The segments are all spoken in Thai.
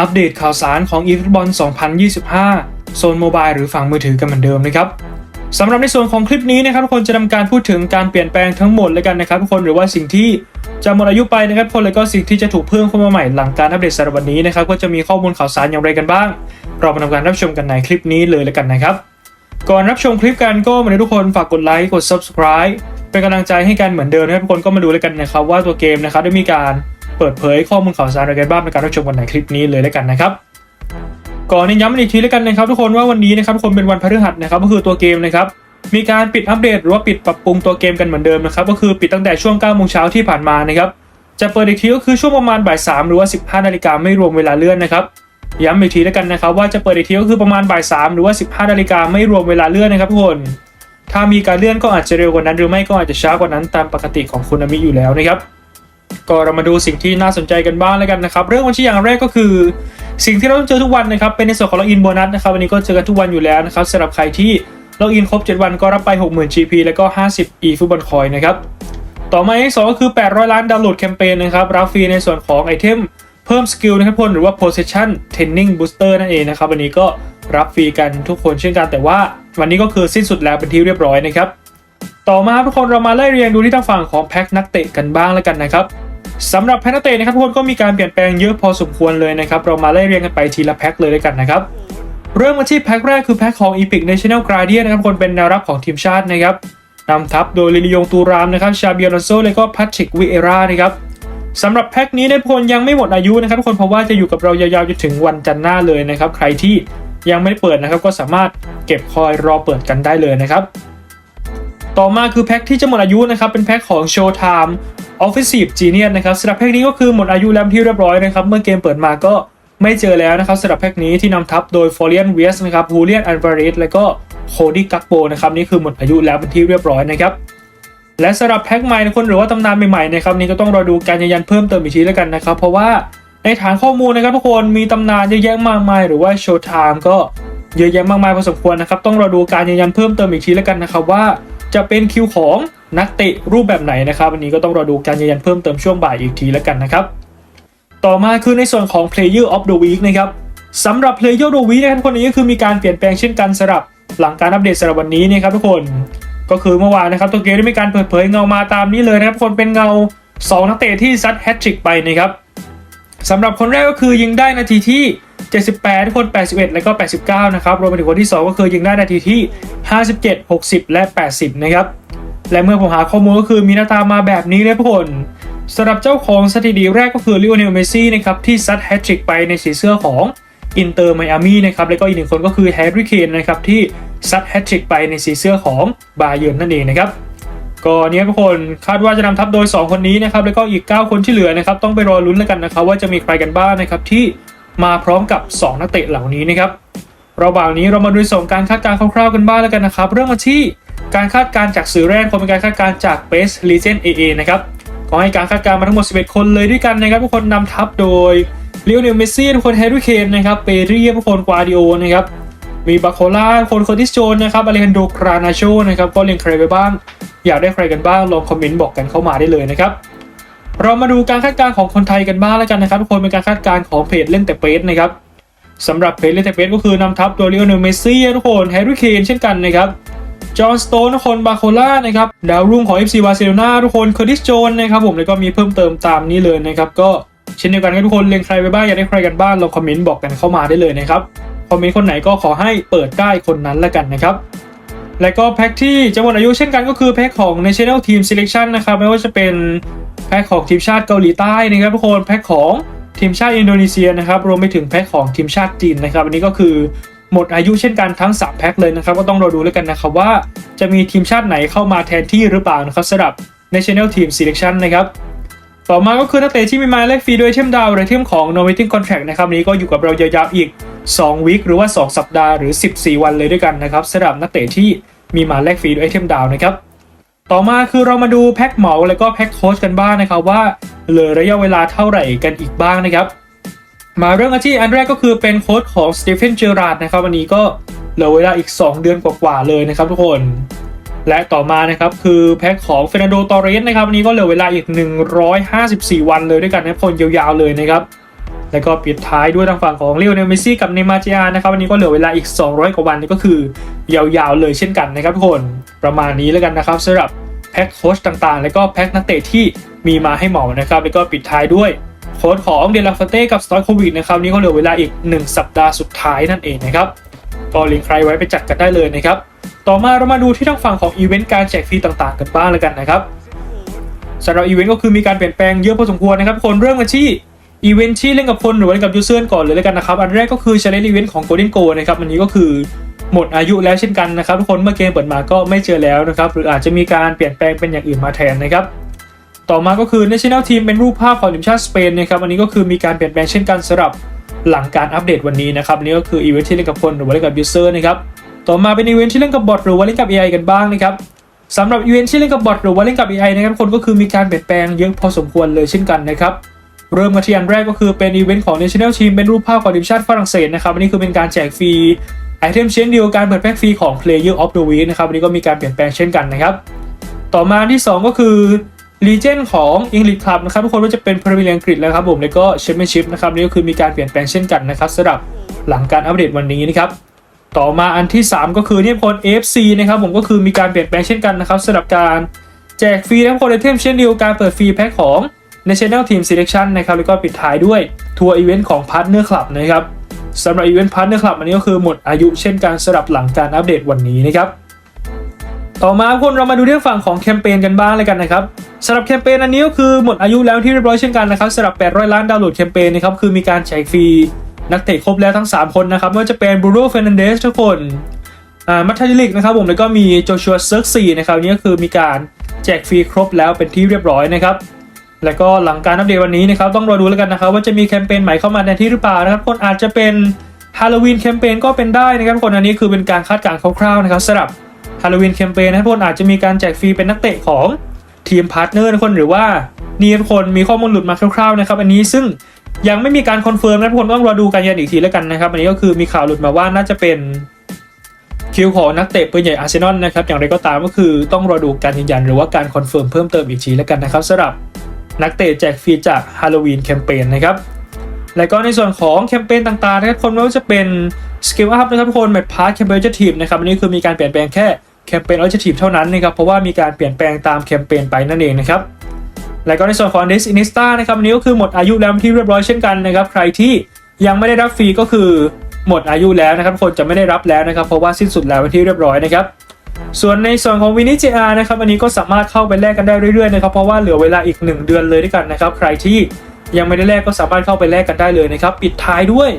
อัปเดตข่าวสารของ eFootball 2025 โซนโมบายหรือฝั่งมือถือกันเหมือนเดิมนะครับสำหรับในส่วนของคลิปนี้นะครับทุกคนจะทำการพูดถึงการเปลี่ยนแปลงทั้งหมดเลยกันนะครับทุกคนหรือว่าสิ่งที่จะหมดอายุไปนะครับทุกคนแล้วก็สิ่งที่จะถูกเพิ่มเข้ามาใหม่หลังการอัปเดตสำหรับวันนี้นะครับก็จะมีข้อมูลข่าวสารอย่างไรกันบ้าง เรามาทำการรับชมกันในคลิปนี้เลยแล้วกันนะครับ ก่อนรับชมคลิปกันก็มาเลยทุกคนฝากกดไลค์กด subscribe เป็นกำลังใจให้กันเหมือนเดิมนะครับทุกคนก็มาดูแล้วกันนะครับว่าตัวเกมนะครับได้มีการ เปิดเผยข้อมูลข่าวสารอะไรกันบ้างในการรับชมกันในคลิปนี้เลยแล้วกันนะครับก่อนนี้ย้ำอีกทีแล้วกันนะครับทุกคนว่าวันนี้นะครับทุกคนเป็นวันพฤหัสนะครับก็คือตัวเกมนะครับมีการปิดอัปเดตหรือว่าปิดปรับปรุงตัวเกมกันเหมือนเดิมนะครับก็คือปิดตั้งแต่ช่วง9โมงเช้าที่ผ่านมานะครับจะเปิดอีกทีก็คือช่วงประมาณบ่าย3หรือว่า 15นาฬิกาไม่รวมเวลาเลื่อนนะครับย้ำอีกทีแล้วกันนะครับว่าจะเปิดอีกทีก็คือประมาณบ่ายสามหรือว่า 15นาฬิกาไม่รวมเวลาเลื่อนนะครับทุกคนถ้ามีการเลื่อนก็อาจจะเร็วกว่านั้น หรือไม่ก็อาจจะช้ากว่านั้นตามปกติของคุณอามิอยู่แล้วนะครับ ก็เรามาดูสิ่งที่น่าสนใจกันบ้างแล้วกันนะครับ เรื่องวันที่อย่างแรกก็คือ สิ่งที่เราต้องเจอทุกวันนะครับ เป็นในส่วนของล็อกอินโบนัสนะครับวันนี้ก็เจอกันทุกวันอยู่แล้วนะครับสำหรับใครที่ล็อกอินครบ 7 วันก็รับไป 60,000 GP แล้วก็ 50 e ฟุตบอลคอยนะครับ ต่อมาอีกสองก็คือ 800 ล้านดาวน์โหลดแคมเปญนะครับ รับฟรีในส่วนของไอเทมเพิ่มสกิลนะครับพลหรือว่า possession training booster นั่นเองนะครับ วันนี้ก็รับฟรีกันทุกคนเช่นกัน แต่ว่าวันนี้ก็คือสิ้นสุดแล้วเป็นที่เรียบร้อยนะครับ ต่อมาทุกคนเรามาไล่เรียงดูที่ทางฝั่งของแพ็คนักเตะกันบ้างแล้วกันนะครับ สำหรับแพ็คนักเตะนะครับทุกคนก็มีการเปลี่ยนแปลงเยอะพอสมควรเลยนะครับเรามาไล่เรียงกันไปทีละแพ็คเลยแล้วกันนะครับเริ่มมาที่แพ็คแรกคือแพ็คของ Epic National Guardian นะครับคนเป็นแนวรับของทีมชาตินะครับนำทัพโดยลิลิยงตูรามนะครับชาเบียลอนโซและก็พัชชิกวิเอรานะครับสำหรับแพ็คนี้ในยทุกคนยังไม่หมดอายุนะครับทุกคนเพราะว่าจะอยู่กับเรายาวๆจนถึงวันจันทร์หน้าเลยนะครับใครที่ยังไม่เปิดนะครับก็สามารถเก็บคอยรอเปิดกันได้เลยนะครับต่อมาคือแพ็คที่จะหมดอายุนะครับเป็นแพ็คของ Showtime Offensive Genius นะครับสำหรับแพ็คนี้ก็คือหมดอายุแล้วที่เรียบร้อยนะครับ เมื่อเกมเปิดมาก็ไม่เจอแล้วนะครับสำหรับแพ็คนี้ที่นำทัพโดย f o r i a n w e s นะครับ Julian Alvarez และก็ Cody Gakpo นะครับนี่คือหมดอายุแล้วเป็นที่เรียบร้อยนะครับและสำหรับแพ็คใหม่นะคนหรือว่าตำนานใหม่ๆนะครับนี่ก็ต้องรอดูการยืนยันเพิ่มเติมอีกทีแล้วกันนะครับ เพราะว่าในฐานข้อมูลนะครับทุกคนมีตำนานเยอะแยะมากมาย หรือว่า Showtime ก็เยอะแยะมากมายพอสมควรนะครับต้องรอดูการยืนยันเพิ่มเติมอีกทีแล้วกันนะครับว่าจะเป็นคิวของ นักเตะรูปแบบไหนนะครับวันนี้ก็ต้องรอดูการยืนยันเพิ่มเติมช่วงบ่ายอีกทีแล้วกันนะครับ ต่อมาคือในส่วนของ Player of the Week นะครับสำหรับ Player of the Week นะครับทุกคนนี้ก็คือมีการเปลี่ยนแปลงเช่นกันสำหรับหลังการอัปเดตสำหรับวันนี้นะครับทุกคนก็คือเมื่อวานนะครับตัวเกมได้มีการเปิดเผยเงามาตามนี้เลยนะครับทุกคนเป็นเงา 2 นักเตะที่ซัดแฮตทริกไปนะครับสำหรับคนแรกก็คือยิงได้นาทีที่ 78 คน 81 แล้วก็ 89 นะครับรวมไปถึงคนที่ 2 ก็คือยิงได้นาทีที่ 57 60 และ 80 นะครับ และเมื่อผมหาข้อมูลก็คือมีหน้าตามาแบบนี้เลยทุกคนสำหรับเจ้าของสถิติแรกก็คือลิโอเนลเมซี่นะครับที่ซัดแฮตทริกไปในสีเสื้อของอินเตอร์ไมอามี่นะครับแล้วก็อีกหนึ่งคนก็คือแฮร์รี่เคนนะครับที่ซัดแฮตทริกไปในสีเสื้อของบาเยิร์นนั่นเองนะครับก็เนี้ยทุกคนคาดว่าจะนำทัพโดย 2 คนนี้นะครับแล้วก็อีก 9 คนที่เหลือนะครับต้องไปรอลุ้นแล้วกันนะครับว่าจะมีใครกันบ้างนะครับที่มาพร้อมกับ 2 นักเตะเหล่านี้นะครับระหว่างนี้เรามาดูส่งการคาดการณ์คร่าวๆกันบ้างแล้วกันนะครับ เริ่มมาที่ การคาดการณ์จากสื่อแรกคนเป็นการคาดการณ์จาก Best Legend AA นะครับขอให้การคาดการณ์มาทั้งหมด 11 คนเลยด้วยกันนะครับทุกคนนำทัพโดยลิโอเนลเมสซี่ทุกคนแฮร์รี่เคนนะครับเปเรียทุกคนกวาดิโอนะครับมีบาโคล่าคนคนที่โจนนะครับอเลนโดกรานาโชนะครับก็เลียงใครไปบ้าง อยากได้ใครกันบ้างลองคอมเมนต์บอกกันเข้ามาได้เลยนะครับเรามาดูการคาดการณ์ของคนไทยกันบ้างแล้วกันนะครับทุกคนเป็นการคาดการณ์ของเพจเล่นแต่เปสนะครับสำหรับเพจเล่นแต่เปสก็คือนำทัพโดยลิโอเนลเมสซี่ทุกคนแฮร์รี่เคนเช่นกันนะครับ จอห์นสโตนทุกคนบาโคล่านะครับดาวรุ่งของ FC บาร์เซโลนาทุกคนเคอร์ติสโจนนะครับผมแล้วก็มีเพิ่มเติมตามนี้เลยนะครับก็เช่นเดียวกันครับทุกคนเล็งใครไปบ้างอยากได้ใครกันบ้างลองคอมเมนต์บอกกันเข้ามาได้เลยนะครับคอมเมนต์คนไหนก็ขอให้เปิดได้คนนั้นละกันนะครับและก็แพ็คที่จะหมดอายุเช่นกันก็คือแพ็คของ National Team Selection นะครับไม่ว่าจะเป็นแพ็คของทีมชาติเกาหลีใต้นะครับทุกคนแพ็คของทีมชาติอินโดนีเซียนะครับรวมไปถึงแพ็คของทีมชาติจีนนะครับอันนี้ก็คือ หมดอายุเช่นกันทั้ง 3 แพ็คเลยนะครับ ก็ต้องรอดูแล้วกันนะครับว่าจะมีทีมชาติไหนเข้ามาแทนที่หรือเปล่านะครับสำหรับ National Team Selection นะครับต่อมาก็คือนักเตะที่มีมาแลกฟรีโดยเทมดาวหรือเทมของ n o v a t i n g Contract นะครับนี้ก็อยู่กับเรายาวๆอีก 2วีคหรือว่า 2 สัปดาห์หรือ 14 วันเลยด้วยกันนะครับสำหรับนักเตะที่มีมาแลกฟรีด้วยเทมดาวนะครับต่อมาคือเรามาดูแพ็คเหมาแล้วก็แพ็คโค้ชกันบ้างนะครับว่าเหลือระยะเวลาเท่าไหร่กันอีกบ้างนะครับ มาเริ่มกันที่อันแรกก็คือเป็นโค้ชของสตีเฟนเจอราร์ดนะครับวันนี้ก็เหลือเวลาอีก 2 เดือนกว่าๆเลยนะครับทุกคน และต่อมานะครับคือแพ็คของเฟรนันโดตอเรสนะครับวันนี้ก็เหลือเวลาอีก 154 วันเลยด้วยกันนะคนยาวๆเลยนะครับแล้วก็ปิดท้ายด้วยทางฝั่งของเลโอเนลเมซี่กับเนมาร์เจียนะครับวันนี้ก็เหลือเวลาอีก 200 กว่าวันนี่ก็คือยาวๆเลยเช่นกันนะครับทุกคนประมาณนี้แล้วกันนะครับสำหรับแพ็คโค้ชต่างๆ แล้วก็แพ็คนักเตะที่มีมาให้เหมานะครับแล้วก็ปิดท้ายด้วย โค้ชของเดลาฟเต้กับสตอยโควิดนะครับวันนี้ก็เหลือเวลาอีก 1 สัปดาห์สุดท้ายนั่นเองนะครับก็ลิงก์ใครไว้ไปจัดกันได้เลยนะครับ ต่อมาเรามาดูที่ทางฝั่งของอีเวนต์การแจกฟรีต่างๆ กันบ้างแล้วกันนะครับสำหรับอีเวนต์ก็คือมีการเปลี่ยนแปลงเยอะพอสมควรนะครับคนเริ่มกันที่อีเวนต์ที่เล่นกับคนหรือเล่นกับยูเซอร์ก่อนเลยแล้วกันนะครับ อันแรกก็คือ challenge event ของ Golden Go นะครับอันนี้ก็คือหมดอายุแล้วเช่นกันนะครับทุกคนเมื่อเกมเปิดมาก็ไม่เจอแล้วนะครับหรืออาจจะมีการเปลี่ยนแปลงเป็นอย่างอื่นมาแทนนะครับ ต่อมาก็คือ national team เป็นรูปภาพของทีมชาติสเปนนะครับ อันนี้ก็คือมีการเปลี่ยนแปลงเช่นกันสำหรับหลังการอัปเดตวันนี้นะครับนนี้ก็คืออีเวนต์ที่เล่นกับคนหรือว่าเล่นกับยูเซอร์นะครับ ต่อมาเป็นอีเวนต์ที่เล่นกับบอทหรือว่าเล่นกับ AI กันบ้างนะครับสำหรับอีเวนต์ที่เล่นกับบอทหรือว่าเล่นกับ AI นะครับคนก็คือมีการเปลี่ยนแปลงเยอะพอสมควรเลยเช่นกันนะครับเริ่มมาที่อันแรกก็คือเป็นอีเวนต์ของ National Team เป็นรูปภาพของทีมชาติฝรั่งเศสนะครับอันนี้คือเป็นการแจกฟรีไอเทมเช่นเดียวกันเปิดแพ็กฟรีของ Player of the Week นะครับอันนี้ก็มีการเปลี่ยนแปลงเช่นกันนะครับต่อมาที่ 2 ก็คือ Legend ของ English Club นะครับทุกคนว่าจะเป็นพรีเมียร์อังกฤษแล้วครับผมแล้วก็ Championship นะครับนี่ก็คือมีการเปลี่ยนแปลงเช่นกันนะครับสำหรับหลังการอัปเดตวันนี้นะครับต่อมาอันที่ 3 ก็คือเนี่ยคน AFC นะครับผมก็คือมีการเปลี่ยนแปลงเช่นกันนะครับสำหรับการแจกฟรีทั้งคนไอเทมเช่นเดียวกันเปิดฟรีแพ็คของ National Team Selection นะครับแล้วก็ปิดท้ายด้วยทัวร์อีเวนต์ของ Partner Club นะครับสำหรับอีเวนต์ Partner Club อันนี้ก็คือหมดอายุเช่นกันสำหรับหลังการอัปเดตวันนี้นะครับ ต่อมาคนเรามาดูเรื่องฝั่งของแคมเปญกันบ้างเลยกันนะครับสำหรับแคมเปญอันนี้ก็คือหมดอายุแล้วที่เรียบร้อยเช่นกันนะครับสำหรับ 800 ล้านดาวน์โหลดแคมเปญนะครับคือมีการแจกฟรีนักเตะครบแล้วทั้ง 3 คนนะครับไม่ว่าจะเป็นบรูโน่เฟรนันเดสทุกคนมัตทาจิลิกนะครับผมแล้วก็มีโจชัวเซิร์กซีนะครับนี่ก็คือมีการแจกฟรีครบแล้วเป็นที่เรียบร้อยนะครับแล้วก็หลังการอัปเดตวันนี้นะครับต้องรอดูแล้วกันนะครับว่าจะมีแคมเปญใหม่เข้ามาในที่หรือเปล่านะครับคนอาจจะเป็นฮาโลวีนแคมเปญก็เป็นได้นะครับคนอันนี้คือเป็นการคาดการณ์คร่าวๆนะครับสำหรับ ฮาโลวีนแคมเปญนะทุกคนอาจจะมีการแจกฟรีเป็นนักเตะของทีมพาร์ทเนอร์ทุกคนหรือว่านี่ทุกคนมีข้อมูลหลุดมาคร่าวๆนะครับอันนี้ซึ่งยังไม่มีการคอนเฟิร์มนะทุกคนต้องรอดูกันยันอีกทีแล้วกันนะครับอันนี้ก็คือมีข่าวหลุดมาว่าน่าจะเป็นคิวของนักเตะปืนใหญ่อาร์เซนอลนะครับอย่างไรก็ตามก็คือต้องรอดูการยืนยันหรือว่าการคอนเฟิร์มเพิ่มเติมอีกทีแล้วกันนะครับสำหรับนักเตะแจกฟรีจากฮาโลวีนแคมเปญนะครับแล้วก็ในส่วนของแคมเปญต่างๆนะครับคนไม่ว่าจะเป็นสกิลอัพนะครับทุกคนแมทพาร์ทแคมเปญเจทีมนะครับอันนี้คือมีการเปลี่ยนแปลงแค่ แคมเปญออ j จ c t i v e เท่านั้นนะครับเพราะว่ามีการเปลี่ยนแปลงตามแคมเปญไปนั่นเองนะครับแล้วก็ในส่วนของ d e s i n i s t a นะครับอันนี้ก็คือหมดอายุแล้วที่เรียบร้อยเช่นกันนะครับใครที่ยังไม่ได้รับฟรีก็คือหมดอายุแล้วนะครับคนจะไม่ได้รับแล้วนะครับเพราะว่าสิ้นสุดแล้วที่เรียบร้อยนะครับส่วนในส่วนของวินิจอานะครับอันนี้ก็สามารถเข้าไปแลกกันได้เรื่อยๆนะครับเพราะว่าเหลือเวลาอีก 1 เดือนเลยด้วยกันนะครับใครที่ยังไม่ได้แลกก็สามารถเข้าไปแลกกันได้เลยนะครับปิดท้ายด้วย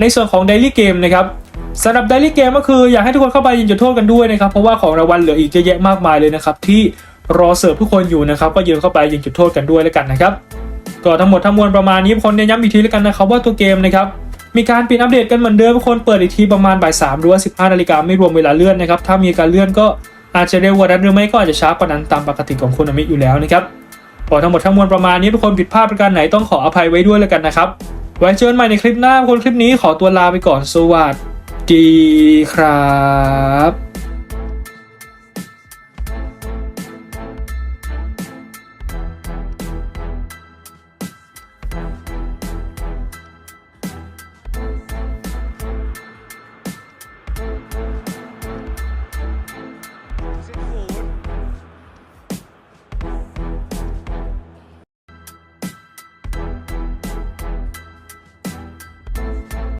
ในส่วนของ Daily Game นะครับ สำหรับ Daily Game ก็คืออยากให้ทุกคนเข้าไปยิงจุดโทษกันด้วยนะครับ เพราะว่าของรางวัลเหลืออีกเยอะแยะมากมายเลยนะครับที่รอเสิร์ฟทุกคนอยู่นะครับ ก็ยืนเข้าไปยิงจุดโทษกันด้วยแล้วกันนะครับก็ทั้งหมดทั้งมวลประมาณนี้คนเน้นย้ำอีกทีแล้วกันนะครับว่าตัวเกมนะครับมีการปิดอัปเดตกันเหมือนเดิมทุกคนเปิดอีกทีประมาณบ่ายสามหรือว่าสิบห้านาฬิกาไม่รวมเวลาเลื่อนนะครับถ้ามีการเลื่อนก็อาจจะเร็วกว่านั้นหรือไม่ก็อาจจะช้ากว่านั้นตามปกติของคุณอมิอยู่แล้วนะครับพอทั้งหมดทั้งมวลประมาณนี้ทุกคนผิดพลาดประการไหนต้องขออภัยไว้ด้วยแล้วกันนะครับไว้เจอกันใหม่ในคลิปหน้าคนคลิปนี้ขอตัวลาไปก่อนสวัส ดีครับ